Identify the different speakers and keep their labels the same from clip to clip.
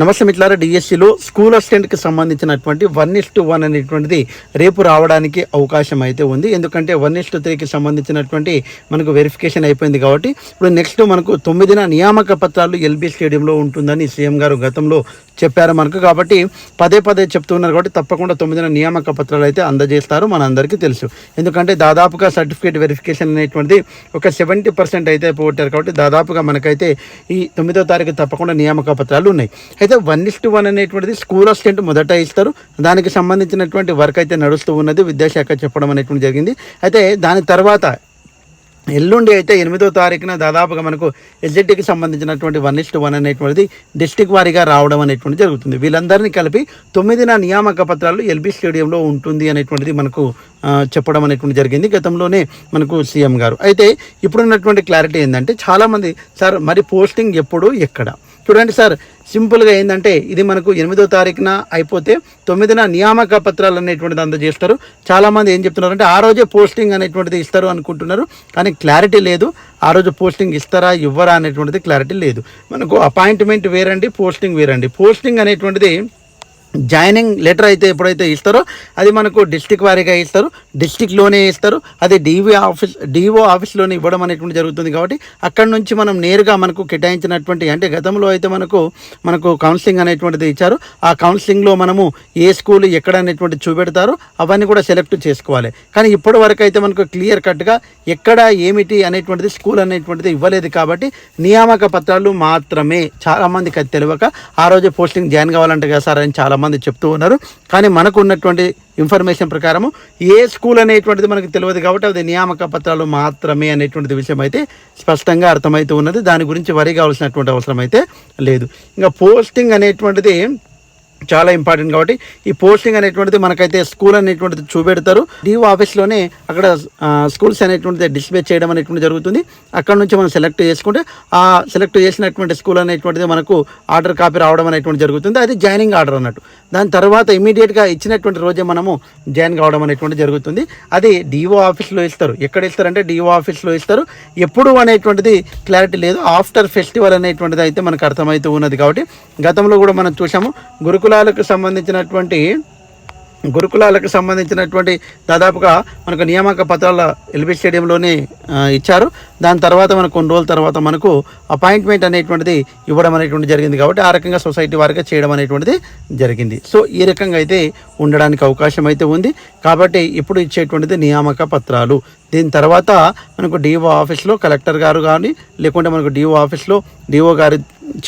Speaker 1: నమస్తే మిట్లారా డిఎస్సిలో స్కూల్ అసిస్టెంట్కి సంబంధించినటువంటి వన్ ఇస్ టు వన్ అనేటువంటిది రేపు రావడానికి అవకాశం అయితే ఉంది. ఎందుకంటే వన్ ఇస్ టు త్రీకి సంబంధించినటువంటి మనకు వెరిఫికేషన్ అయిపోయింది కాబట్టి ఇప్పుడు నెక్స్ట్ మనకు తొమ్మిదిన నియామక పత్రాలు ఎల్బీ స్టేడియంలో ఉంటుందని సీఎం గారు గతంలో చెప్పారు మనకు. కాబట్టి పదే పదే చెప్తున్నారు కాబట్టి తప్పకుండా తొమ్మిదిన నియామక పత్రాలు అయితే అందజేస్తారు మన అందరికీ తెలుసు. ఎందుకంటే దాదాపుగా సర్టిఫికేట్ వెరిఫికేషన్ అనేటువంటిది ఒక సెవెంటీ పర్సెంట్ అయితే పోగొట్టారు కాబట్టి దాదాపుగా మనకైతే ఈ తొమ్మిదో తారీఖు తప్పకుండా నియామక పత్రాలు ఉన్నాయి. అయితే వన్ ఇస్ టు వన్ అనేటువంటిది స్కూల్ అసిస్టెంట్ మొదట ఇస్తారు. దానికి సంబంధించినటువంటి వర్క్ అయితే నడుస్తూ ఉన్నది. విద్యాశాఖ చెప్పడం అనేటువంటి జరిగింది. అయితే దాని తర్వాత ఎల్లుండి అయితే ఎనిమిదో తారీఖున దాదాపుగా మనకు ఎస్జెడ్టీకి సంబంధించినటువంటి వన్ ఇస్ట్ వన్ అనేటువంటిది డిస్టిక్ వారీగా రావడం అనేటువంటి జరుగుతుంది. వీళ్ళందరినీ కలిపి తొమ్మిదిన నియామక పత్రాలు ఎల్బీ స్టేడియంలో ఉంటుంది అనేటువంటిది మనకు చెప్పడం అనేటువంటి జరిగింది. గతంలోనే మనకు సీఎం గారు. అయితే ఇప్పుడున్నటువంటి క్లారిటీ ఏంటంటే చాలామంది సార్ మరి పోస్టింగ్ ఎప్పుడు? ఎక్కడ? చూడండి సార్ సింపుల్గా ఏంటంటే ఇది మనకు ఎనిమిదో తారీఖున అయిపోతే తొమ్మిదిన నియామక పత్రాలు అనేటువంటిది అందజేస్తారు. చాలామంది ఏం చెప్తున్నారు అంటే ఆ రోజే పోస్టింగ్ అనేటువంటిది ఇస్తారు అనుకుంటున్నారు. కానీ క్లారిటీ లేదు. ఆ రోజు పోస్టింగ్ ఇస్తారా ఇవ్వరా అనేటువంటిది క్లారిటీ లేదు. మనకు అపాయింట్మెంట్ వేరండి పోస్టింగ్ వేరండి. పోస్టింగ్ అనేటువంటిది జాయినింగ్ లెటర్ అయితే ఎప్పుడైతే ఇస్తారో అది మనకు డిస్టిక్ వారీగా ఇస్తారు. డిస్టిక్లోనే ఇస్తారు. అది డివి ఆఫీస్ డిఓ ఆఫీస్లోనే ఇవ్వడం అనేటువంటి జరుగుతుంది కాబట్టి అక్కడ నుంచి మనం నేరుగా మనకు కేటాయించినటువంటి అంటే గతంలో అయితే మనకు మనకు కౌన్సిలింగ్ అనేటువంటిది ఇచ్చారు. ఆ కౌన్సిలింగ్లో మనము ఏ స్కూల్ ఎక్కడ అనేటువంటి చూపెడతారో అవన్నీ కూడా సెలెక్ట్ చేసుకోవాలి. కానీ ఇప్పటి వరకు అయితే మనకు క్లియర్ కట్గా ఎక్కడ ఏమిటి అనేటువంటిది స్కూల్ అనేటువంటిది ఇవ్వలేదు కాబట్టి నియామక పత్రాలు మాత్రమే. చాలామందికి అది తెలియక ఆ రోజు పోస్టింగ్ జాయిన్ కావాలంటే కదా సార్ అని చాలామంది చెప్తూ ఉన్నారు. కానీ మనకు ఉన్నటువంటి ఇన్ఫర్మేషన్ ప్రకారము ఏ స్కూల్ అనేటువంటిది మనకు తెలియదు కాబట్టి అది నియామక పత్రాలు మాత్రమే అనేటువంటి విషయం అయితే స్పష్టంగా అర్థమవుతూ ఉన్నది. దాని గురించి వరి కావాల్సినటువంటి అవసరం అయితే లేదు. ఇంకా పోస్టింగ్ అనేటువంటిది చాలా ఇంపార్టెంట్ కాబట్టి ఈ పోస్టింగ్ అనేటువంటిది మనకైతే స్కూల్ అనేటువంటిది చూపెడతారు. డిఓ ఆఫీస్లోనే అక్కడ స్కూల్స్ అనేటువంటిది డిస్ప్లే చేయడం అనేటువంటి జరుగుతుంది. అక్కడ నుంచి మనం సెలెక్ట్ చేసుకుంటే ఆ సెలెక్ట్ చేసినటువంటి స్కూల్ అనేటువంటిది మనకు ఆర్డర్ కాపీ రావడం అనేటువంటి జరుగుతుంది. అది జాయినింగ్ ఆర్డర్ అన్నట్టు. దాని తర్వాత ఇమీడియట్గా ఇచ్చినటువంటి రోజే మనము జాయిన్ కావడం అనేటువంటి జరుగుతుంది. అది డిఓ ఆఫీస్లో ఇస్తారు. ఎక్కడ ఇస్తారంటే డిఓ ఆఫీస్లో ఇస్తారు. ఎప్పుడు అనేటువంటిది క్లారిటీ లేదు. ఆఫ్టర్ ఫెస్టివల్ అనేటువంటిది అయితే మనకు అర్థమవుతూ ఉన్నది కాబట్టి గతంలో కూడా మనం చూసాము గురుకులాలకు సంబంధించినటువంటి గురుకులాలకు సంబంధించినటువంటి దాదాపుగా మనకు నియామక పత్రాల ఎల్బీ స్టేడియంలోనే ఇచ్చారు. దాని తర్వాత మనకు కొన్ని రోజుల తర్వాత మనకు అపాయింట్మెంట్ అనేటువంటిది ఇవ్వడం అనేటువంటి జరిగింది కాబట్టి ఆ రకంగా సొసైటీ వారిగా చేయడం అనేటువంటిది జరిగింది. సో ఈ రకంగా అయితే ఉండడానికి అవకాశం అయితే ఉంది. కాబట్టి ఇప్పుడు ఇచ్చేటువంటిది నియామక పత్రాలు. దీని తర్వాత మనకు డిఓ ఆఫీస్లో కలెక్టర్ గారు కానీ లేకుంటే మనకు డిఓ ఆఫీస్లో డిఓ గారి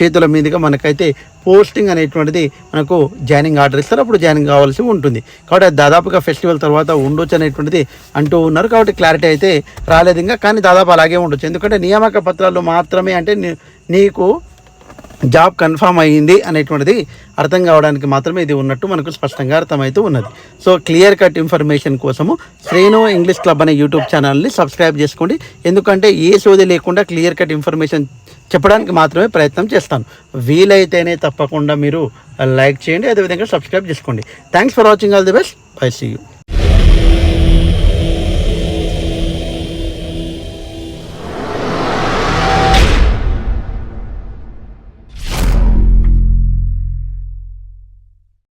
Speaker 1: చేతుల మీదుగా మనకైతే పోస్టింగ్ అనేటువంటిది మనకు జాయినింగ్ ఆర్డర్ ఇస్తారు. అప్పుడు జాయినింగ్ కావాల్సి ఉంటుంది. కాబట్టి దాదాపుగా ఫెస్టివల్ తర్వాత ఉండొచ్చు అనేటువంటిది అంటూ ఉన్నారు. కాబట్టి క్లారిటీ అయితే రాలేదు ఇంకా కానీ దాదాపు అలాగే ఉండొచ్చు. ఎందుకంటే నియామక పత్రాలు మాత్రమే అంటే నీ- నీకు జాబ్ కన్ఫామ్ అయ్యింది అనేటువంటిది అర్థం కావడానికి మాత్రమే ఇది ఉన్నట్టు మనకు స్పష్టంగా అర్థమవుతూ ఉన్నది. సో క్లియర్ కట్ ఇన్ఫర్మేషన్ కోసము శ్రేణు ఇంగ్లీష్ క్లబ్ అనే యూట్యూబ్ ఛానల్ని సబ్స్క్రైబ్ చేసుకోండి. ఎందుకంటే ఏ సోది లేకుండా క్లియర్ కట్ ఇన్ఫర్మేషన్ చెప్పడానికి మాత్రమే ప్రయత్నం చేస్తాను. వీలైతేనే తప్పకుండా మీరు లైక్ చేయండి అదేవిధంగా సబ్స్క్రైబ్ చేసుకోండి. Thanks for watching all the best bye see you